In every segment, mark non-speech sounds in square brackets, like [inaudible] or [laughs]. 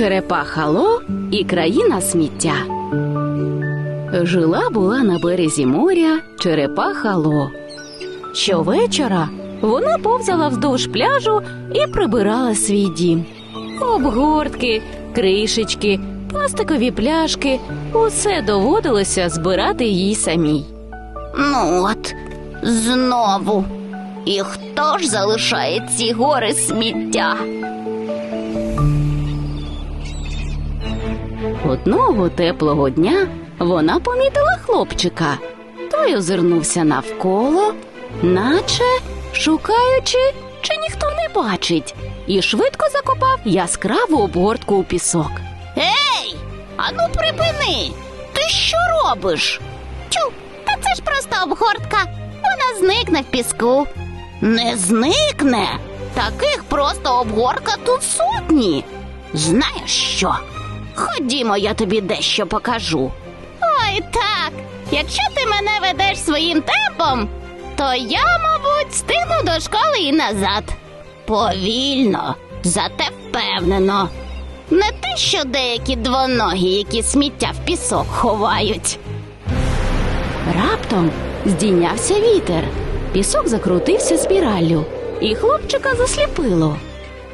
Черепаха Ло і країна сміття. Жила була на березі моря черепаха Ло. Щовечора вона повзала вздовж пляжу і прибирала свій дім. Обгортки, кришечки, пластикові пляшки усе доводилося збирати їй самій. Ну от, знову. І хто ж залишає ці гори сміття? Одного теплого дня вона помітила хлопчика. Той озирнувся навколо, наче шукаючи, чи ніхто не бачить, і швидко закопав яскраву обгортку у пісок. Ей, ану припини! Ти що робиш? Тю, та це ж просто обгортка. Вона зникне в піску. Не зникне. Таких просто обгортка тут сотні. Знаєш що? Ходімо, я тобі дещо покажу. Ой, так. Якщо ти мене ведеш своїм темпом, то я, мабуть, стигну до школи і назад. Повільно, зате впевнено. Не те, що деякі двоногі, які сміття в пісок ховають. Раптом здійнявся вітер. Пісок закрутився спіраллю, і хлопчика засліпило.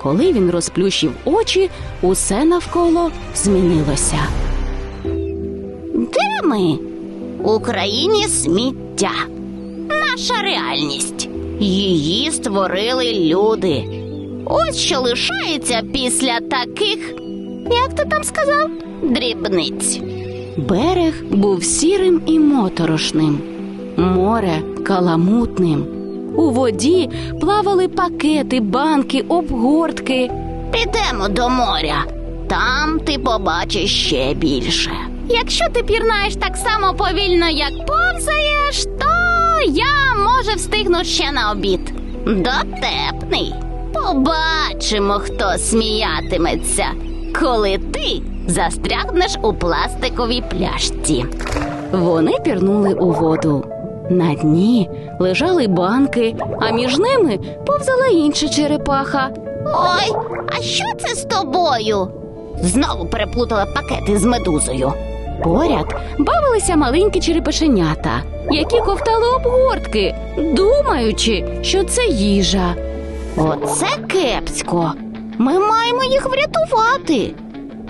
Коли він розплющив очі, усе навколо змінилося. Де ми? У країні сміття. Наша реальність. Її створили люди. Ось що лишається після таких, як ти там сказав, дрібниць. Берег був сірим і моторошним, море каламутним. У воді плавали пакети, банки, обгортки. Підемо до моря. Там ти побачиш ще більше. Якщо ти пірнаєш так само повільно, як повзаєш, то я може встигну ще на обід. Дотепний. Побачимо, хто сміятиметься, коли ти застрягнеш у пластиковій пляшці. Вони пірнули у воду. На дні лежали банки, а між ними повзала інша черепаха. Ой, а що це з тобою? Знову переплутала пакети з медузою. Поряд бавилися маленькі черепашенята, які ковтали обгортки, думаючи, що це їжа. Оце кепсько. Ми маємо їх врятувати.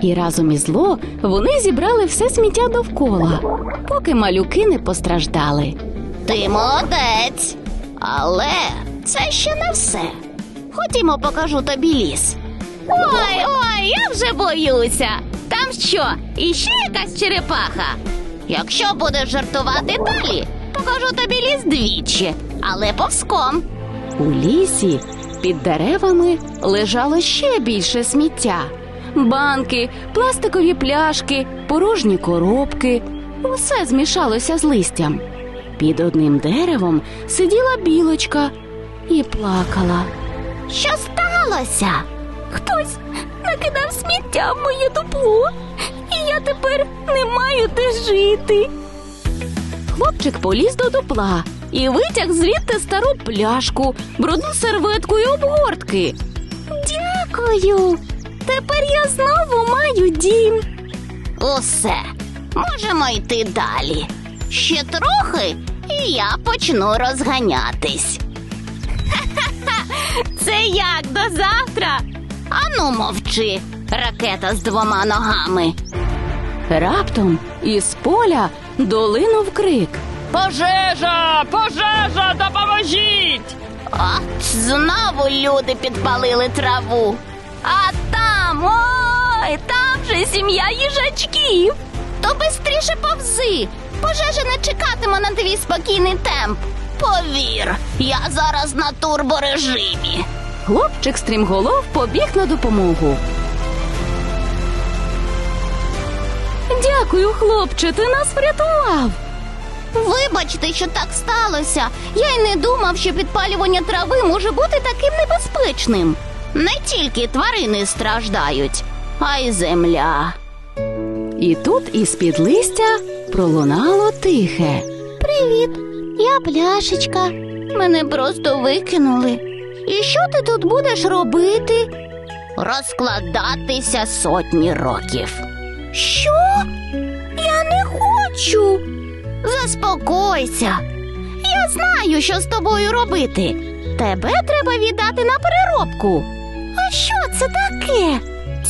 І разом із Ло вони зібрали все сміття довкола, поки малюки не постраждали. Ти молодець. Але це ще не все. Ходімо, покажу тобі ліс. Ой, ой, я вже боюся. Там що, іще якась черепаха? Якщо будеш жартувати далі, покажу тобі ліс двічі, але повзком. У лісі під деревами лежало ще більше сміття: банки, пластикові пляшки, порожні коробки. Усе змішалося з листям. Під одним деревом сиділа білочка і плакала. Що сталося? Хтось накидав сміття в моє дупло, і я тепер не маю де жити. Хлопчик поліз до дупла і витяг звідти стару пляшку, брудну серветку і обгортки. Дякую. Тепер я знову маю дім. Усе, можемо йти далі. Ще трохи, і я почну розганятись. Ха-ха-ха! [laughs] Це як до завтра? Ану, мовчи, ракета з двома ногами. Раптом із поля долинув крик. Пожежа! Пожежа! Допоможіть! От знову люди підпалили траву. А там, ой, там же сім'я їжачків. То бистріше повзи. Пожежа не чекатиме на твій спокійний темп. Повір, я зараз на турборежимі. Хлопчик стрімголов побіг на допомогу. Дякую, хлопче, ти нас врятував. Вибачте, що так сталося. Я й не думав, що підпалювання трави може бути таким небезпечним. Не тільки тварини страждають, а й земля. І тут із-під листя пролунало тихе. Привіт, я пляшечка. Мене просто викинули. І що ти тут будеш робити? розкладатися сотні років. Що? Я не хочу. Заспокойся. Я знаю, що з тобою робити. Тебе треба віддати на переробку. А що це таке?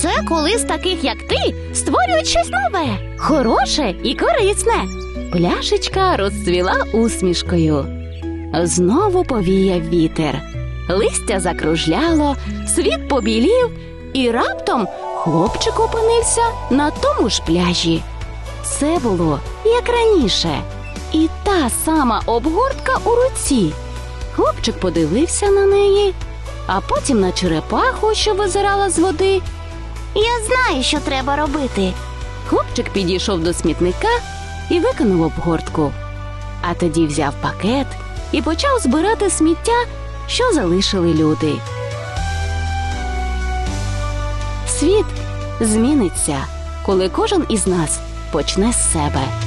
Це коли з таких, як ти, створюють щось нове. Хороше і корисне. Пляшечка розцвіла усмішкою. Знову повіяв вітер. Листя закружляло, світ побілів, і раптом хлопчик опинився на тому ж пляжі. Це було як раніше, і та сама обгортка у руці. Хлопчик подивився на неї, а потім на черепаху, що визирала з води, Я знаю, що треба робити. Хлопчик підійшов до смітника і викинув обгортку. А тоді взяв пакет і почав збирати сміття, що залишили люди. Світ зміниться, коли кожен із нас почне з себе.